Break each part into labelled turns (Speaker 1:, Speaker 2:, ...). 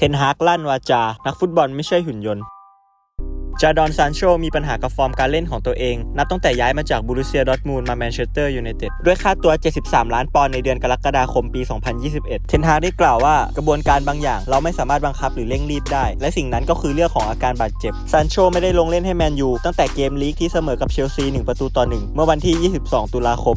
Speaker 1: เทนฮากลั่นวาจา นักฟุตบอลไม่ใช่หุ่นยนต์ จาดอนซานโชมีปัญหากับฟอร์มการเล่นของตัวเอง นับตั้งแต่ย้ายมาจากบูรุเซียดอร์ทมูลมาแมนเชสเตอร์ยูไนเต็ดด้วยค่าตัว 73 ล้านปอนด์ในเดือนกรกฎาคมปี 2021 เทนฮากได้กล่าวว่ากระบวนการบางอย่างเราไม่สามารถบังคับหรือเร่งรีบได้ และสิ่งนั้นก็คือเรื่องของอาการบาดเจ็บ ซานโชไม่ได้ลงเล่นให้แมนยูตั้งแต่เกมลีกที่เสมอกับเชลซี 1 ประตูต่อ 1 เมื่อวันที่ 22 ตุลาคม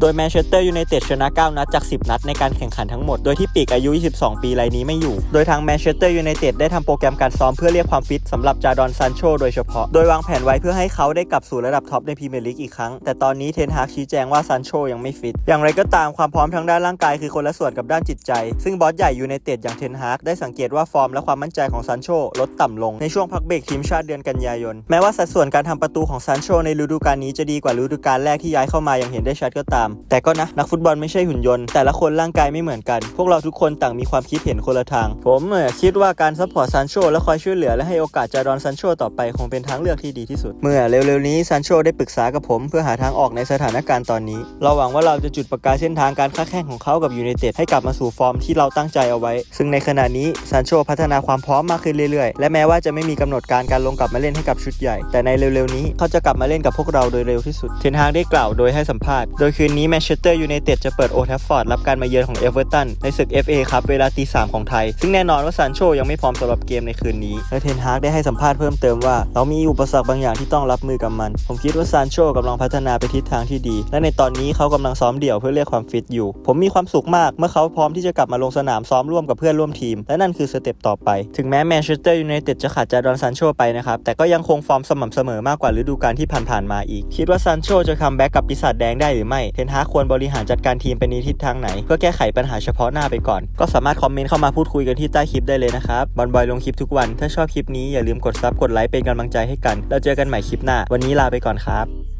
Speaker 1: โดยแมนเชสเตอร์ยูไนเต็ดชนะ 9 นัดจาก 10 นัดในการแข่งขันทั้งหมด โดยที่ปีกอายุ 22 ปีรายนี้ไม่อยู่ โดยทางแมนเชสเตอร์ยูไนเต็ดได้ทำโปรแกรมการซ้อมเพื่อเรียกความฟิตสำหรับจาดอนซานโชโดยเฉพาะ โดยวางแผนไว้เพื่อให้เขาได้กลับสู่ระดับท็อปในพรีเมียร์ลีกอีกครั้ง แต่ตอนนี้เทนฮากชี้แจงว่าซานโชยังไม่ฟิต อย่างไรก็ตามความพร้อมทางด้านร่างกายคือคนละส่วนกับด้านจิตใจ ซึ่งบอสใหญ่ยูไนเต็ดอย่างเทนฮากได้สังเกตว่าฟอร์มและความมั่นใจของซานโชลดต่ำลงในช่วงพักเบรกทีมชาติเดือนกันยายน แม้ว่าสัดส่วนการทำประตูของซานโชในฤดูกาลนี้จะดีกว่าฤดูกาลแรกที่ย้ายเข้ามาอย่างเห็นได้ชัดก็ตามแต่ก็นะนักฟุตบอลไม่ใช่หุ่นยนต์แต่ละคนร่างกายไม่เหมือนกัน พวกเราทุกคนต่างมีความคิดเห็นคนละทาง ผมเออคิดว่าการซัพพอร์ตซานโชและคอยช่วยเหลือและให้โอกาสจาดอนซานโชต่อไปคงเป็นทางเลือกที่ดีที่สุด เมื่อเร็วๆนี้ซานโชได้ปรึกษากับผมเพื่อหาทางออกในสถานการณ์ตอนนี้ เราหวังว่าเราจะจุดประกายเส้นทางการค้าแข่งของเขากับยูไนเต็ดให้กลับมาสู่ฟอร์มที่เราตั้งใจเอาไว้ ซึ่งในขณะนี้ซานโชพัฒนาความพร้อมมากขึ้นเรื่อยๆ และแม้ว่าจะไม่มีกำหนดการการลงกลับมาเล่นให้กับชุดใหญ่ แต่ในเร็วๆนี้เขาจะกลับมาเล่นกับพวกเราโดยเร็วที่สุด เทนฮากได้กล่าวโดยให้สัมภาษณ์ โดยคืนนี้แมนเชสเตอร์ยูไนเต็ดจะเปิดโอทัฟฟอร์ดรับการมาเยือนของเอเวอร์ตันในศึก FA ครับเวลาตีสามของไทย ซึ่งแน่นอนว่าซานโชยังไม่พร้อมสำหรับเกมในคืนนี้ และเทนฮากได้ให้สัมภาษณ์เพิ่มเติมว่า เรามีอุปสรรคบางอย่างที่ต้องรับมือกับมัน ผมคิดว่าซานโชกำลังพัฒนาไปทิศทางที่ดี และในตอนนี้เขากำลังซ้อมเดี่ยวเพื่อเรียกความฟิตอยู่ ผมมีความสุขมากเมื่อเขาพร้อมที่จะกลับมาลงสนามซ้อมร่วมกับเพื่อนร่วมทีม และนั่นคือสเต็ปต่อไป ถึงแม้แมนเชสเตอร์ยูไนเต็ดจะขาดจาดอนซานโชไปนะครับ แต่ก็ยังคงฟอร์มสม่ำเสมอมากกว่าฤดูกาลที่ผ่านๆมาอีก คิดว่าซานโชจะคัมแบ็กกับปีศาจแดงได้หรือไม่เทนฮากควรบริหารจัดการทีมไปในทิศทางไหน เพื่อแก้ไขปัญหาเฉพาะหน้าไปก่อน ก็สามารถคอมเมนต์เข้ามาพูดคุยกันที่ใต้คลิปได้เลยนะครับบอลบอยลงคลิปทุกวัน ถ้าชอบคลิปนี้อย่าลืมกดซับกดไลค์เป็นกำลังใจให้กัน แล้วเจอกันใหม่คลิปหน้า วันนี้ลาไปก่อนครับ